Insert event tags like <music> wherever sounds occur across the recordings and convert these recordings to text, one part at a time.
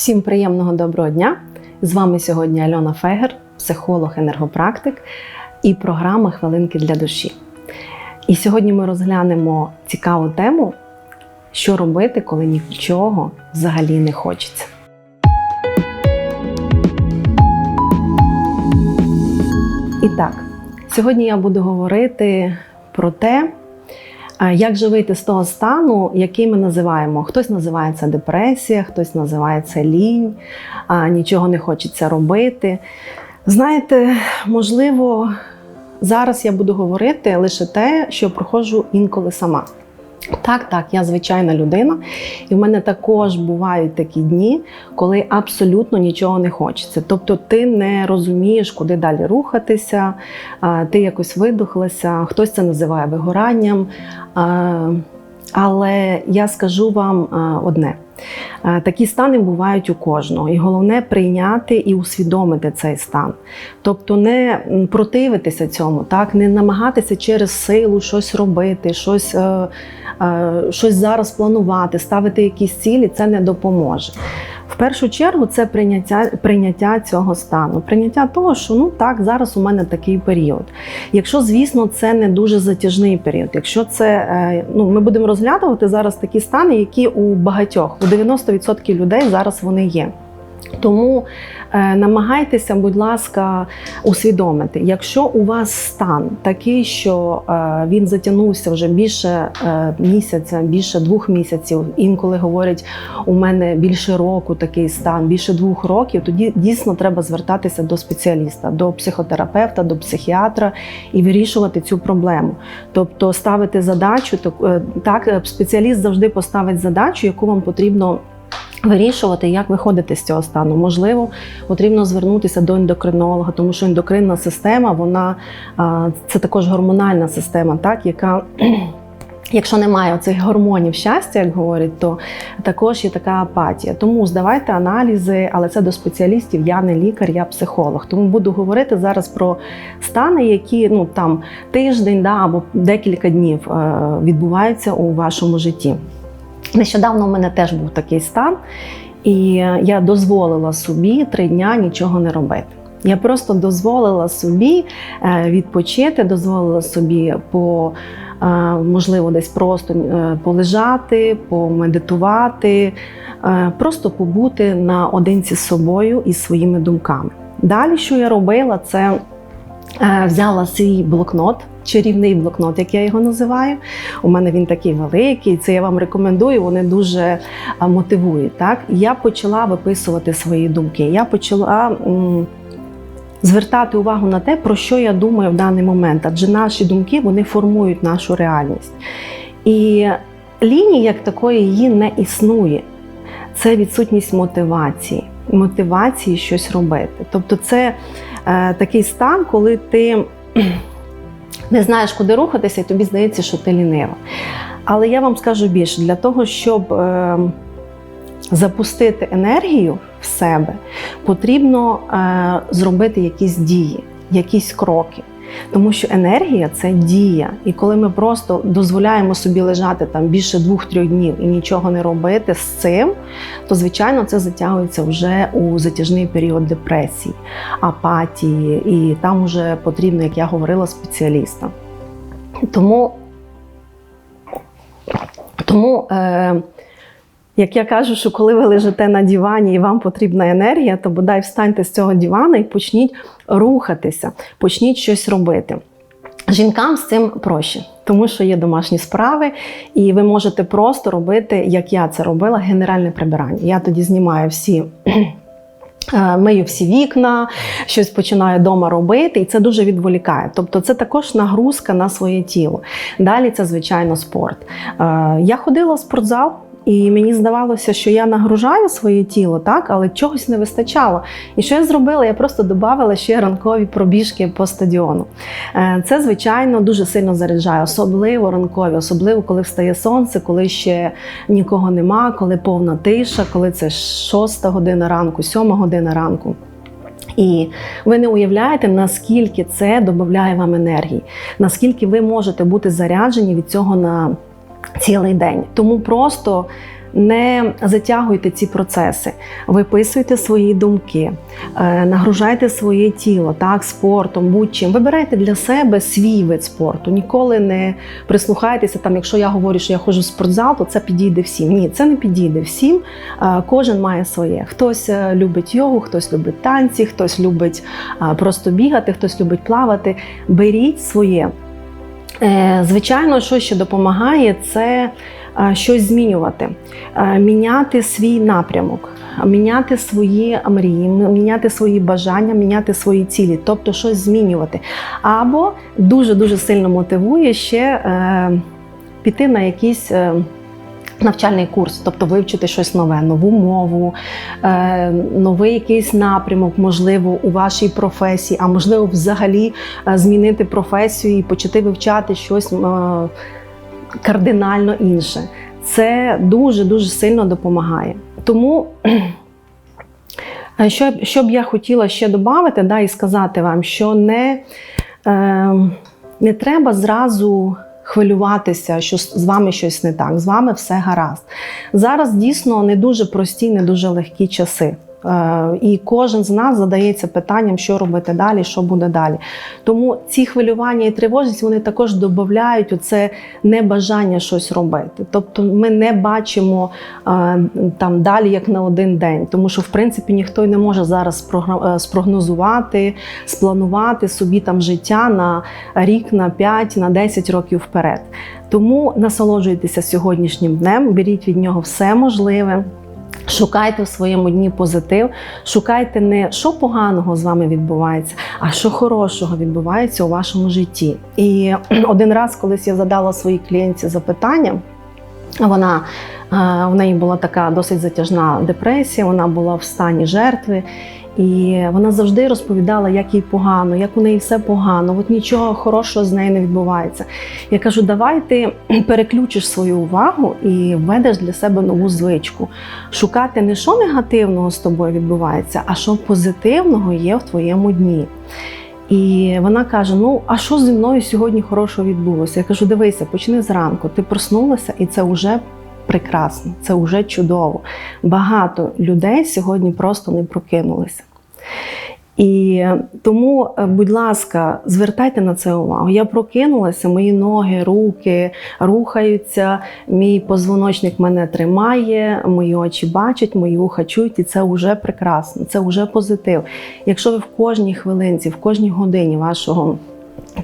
Всім приємного доброго дня! З вами сьогодні Альона Фегер, психолог, енергопрактик і програма Хвилинки для душі. І сьогодні ми розглянемо цікаву тему, що робити, коли нічого взагалі не хочеться. І так, сьогодні я буду говорити про те, Як же вийти з того стану, який ми називаємо? Хтось називає це депресія, хтось називає це лінь, нічого не хочеться робити. Знаєте, можливо, зараз я буду говорити лише те, що проходжу інколи сама. Так, так, я звичайна людина, і в мене також бувають такі дні, коли абсолютно нічого не хочеться. Тобто ти не розумієш, куди далі рухатися, ти якось видухлася, хтось це називає вигоранням. Але я скажу вам одне: такі стани бувають у кожного, і головне прийняти і усвідомити цей стан. Тобто не противитися цьому, так не намагатися через силу щось робити, щось е, е, щось зараз планувати, ставити якісь цілі, це не допоможе. В першу чергу це прийняття прийняття цього стану, прийняття того, що ну так, зараз у мене такий період. Якщо, звісно, це не дуже затяжний період, якщо це е, ну ми будемо розглядувати зараз такі стани, які у багатьох у 90% людей зараз вони є. Тому е, намагайтеся, будь ласка, усвідомити, якщо у вас стан такий, що е, він затягнувся вже більше е, місяця, більше двох місяців, інколи говорять, у мене більше року такий стан, більше двох років, тоді дійсно треба звертатися до спеціаліста, до психотерапевта, до психіатра і вирішувати цю проблему. Тобто ставити задачу, так спеціаліст завжди поставить задачу, яку вам потрібно. Вирішувати, як виходити з цього стану. Можливо, потрібно звернутися до ендокринолога, тому що ендокринна система, вона це також гормональна система, так, яка. <clears throat> Якщо немає цих гормонів щастя, як говорять, то також є така апатія. Тому здавайте аналізи, але це до спеціалістів. Я не лікар, я психолог. Тому буду говорити зараз про стани, які ну там тиждень да, або декілька днів е, відбуваються у вашому житті. Нещодавно у мене теж був такий стан, і я дозволила собі три дня нічого не робити. Я просто дозволила собі е, відпочити, дозволила собі по е, можливо десь просто е, полежати, помедитувати, просто побути наодинці з собою і своїми думками. Далі, що я робила, це взяла свій блокнот чарівний блокнот, як я його називаю. У мене він такий великий. Це я вам рекомендую. Вони дуже мотивують. Так, я почала виписувати свої думки. Я почала. Звертати увагу на те, про що я думаю в даний момент, адже наші думки вони формують нашу реальність. І лінії, як такої, її не існує. Це відсутність мотивації, мотивації щось робити. Тобто, це е, такий стан, коли ти <clears throat> не знаєш, куди рухатися, і тобі здається, що ти лінива. Але я вам скажу більше, для того, щоб е, запустити енергію в себе, потрібно е, зробити якісь дії, якісь кроки. Тому що енергія це дія. І коли ми просто дозволяємо собі лежати там більше двох-трьох днів і нічого не робити з цим, то звичайно це затягується вже у затяжний період депресії, апатії, і там вже потрібно, як я говорила, спеціаліста. Тому, тому е, як я кажу, що коли ви лежите на дивані і вам потрібна енергія, то бодай встаньте з цього дивана і почніть рухатися, почніть щось робити. Жінкам з цим проще, тому що є домашні справи, і ви можете просто робити, як я це робила, генеральне прибирання. Я тоді знімаю всі. <clears throat> Е, мию всі вікна, щось починаю вдома робити, і це дуже відволікає. Тобто це також нагрузка на своє тіло. Далі це, звичайно, спорт. Е, я ходила в спортзал. І мені здавалося, що я нагружаю своє тіло, так, але чогось не вистачало. І що я зробила? Я просто додавала ще ранкові пробіжки по стадіону. Е, це, звичайно, дуже сильно заряджає, особливо ранкові, особливо коли встає сонце, коли ще нікого нема, коли повна тиша, коли це шоста година ранку, сьома година ранку. І ви не уявляєте, наскільки це додає вам енергії, наскільки ви можете бути заряджені від цього на цілий день. Тому просто не затягуйте ці процеси, виписуйте свої думки, е, нагружайте своє тіло так, спортом, будь-чим. Вибирайте для себе свій вид спорту. Ніколи не прислухайтеся, там, якщо я говорю, що я ходжу в спортзал, то це підійде всім. Ні, це не підійде всім. Е, Кожен має своє. Хтось е, любить йогу, хтось любить танці, хтось любить просто бігати, хтось любить плавати. Беріть своє. Е, Звичайно, що ще допомагає, це е, щось змінювати, Е, міняти свій напрямок, міняти свої мрії, міняти свої бажання, міняти свої цілі, тобто щось змінювати. Або дуже дуже сильно мотивує ще піти на якийсь. Навчальний курс, тобто вивчити щось нове, нову мову, е, новий якийсь напрямок, можливо, у вашій професії, а можливо, взагалі е, змінити професію і почати вивчати щось е, кардинально інше. Це дуже дуже сильно допомагає. Тому, що, що б я хотіла ще додати, да, і сказати вам, що не, е, не треба зразу хвилюватися, що з вами щось не так, з вами все гаразд. Зараз дійсно не дуже прості, не дуже легкі часи. Е, І кожен з нас задається питанням, що робити далі, що буде далі. Тому ці хвилювання і тривожність вони також додають оце небажання щось робити. Тобто ми не бачимо е, там далі як на один день, тому що в принципі ніхто й не може зараз е, спрогнозувати, спланувати собі там життя на рік, на 5, на 10 років вперед. Тому насолоджуйтеся сьогоднішнім днем, беріть від нього все можливе. Шукайте в своєму дні позитив, шукайте не що поганого з вами відбувається, а що хорошого відбувається у вашому житті. І <clears throat> один раз, колись я задала своїй клієнтці запитання, вона е, в неї була така досить затяжна депресія, вона була в стані жертви. І вона завжди розповідала, як їй погано, як у неї все погано, от нічого хорошого з нею не відбувається. Я кажу, давай ти <clears throat> переключиш свою увагу і введеш для себе нову звичку. Шукати не що негативного з тобою відбувається, а що позитивного є в твоєму дні. І вона каже: Ну, а що зі мною сьогодні хорошого відбулося? Я кажу: дивися, почни зранку. Ти проснулася, і це вже прекрасно, це вже чудово. Багато людей сьогодні просто не прокинулися. І тому, е, будь ласка, звертайте на це увагу. Я прокинулася, мої ноги, руки рухаються, мій позвоночник мене тримає, мої очі бачать, мої вуха чують, і це вже прекрасно, це вже позитив. Якщо ви в кожній хвилинці, в кожній годині вашого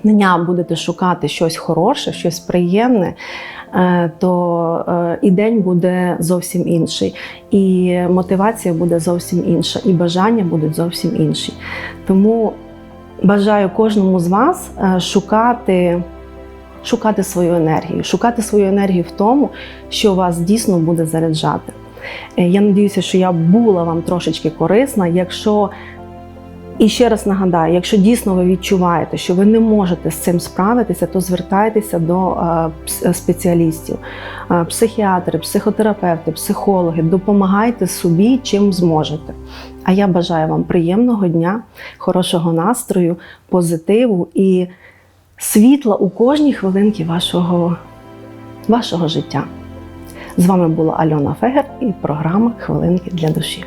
дня будете шукати щось хороше, щось приємне, е, то е, і день буде зовсім інший, і мотивація буде зовсім інша, і бажання будуть зовсім інші. Тому бажаю кожному з вас е, шукати. Шукати свою енергію, шукати свою енергію в тому, що вас дійсно буде заряджати. Я надіюся, що я була вам трошечки корисна. Якщо і ще раз нагадаю, якщо дійсно ви відчуваєте, що ви не можете з цим справитися, то звертайтеся до е, спеціалістів, Е, психіатри, психотерапевти, психологи. Допомагайте собі чим зможете. А я бажаю вам приємного дня, хорошого настрою, позитиву і світла у кожній хвилинці вашого, вашого життя. З вами була Альона Фегер і програма Хвилинки для душі.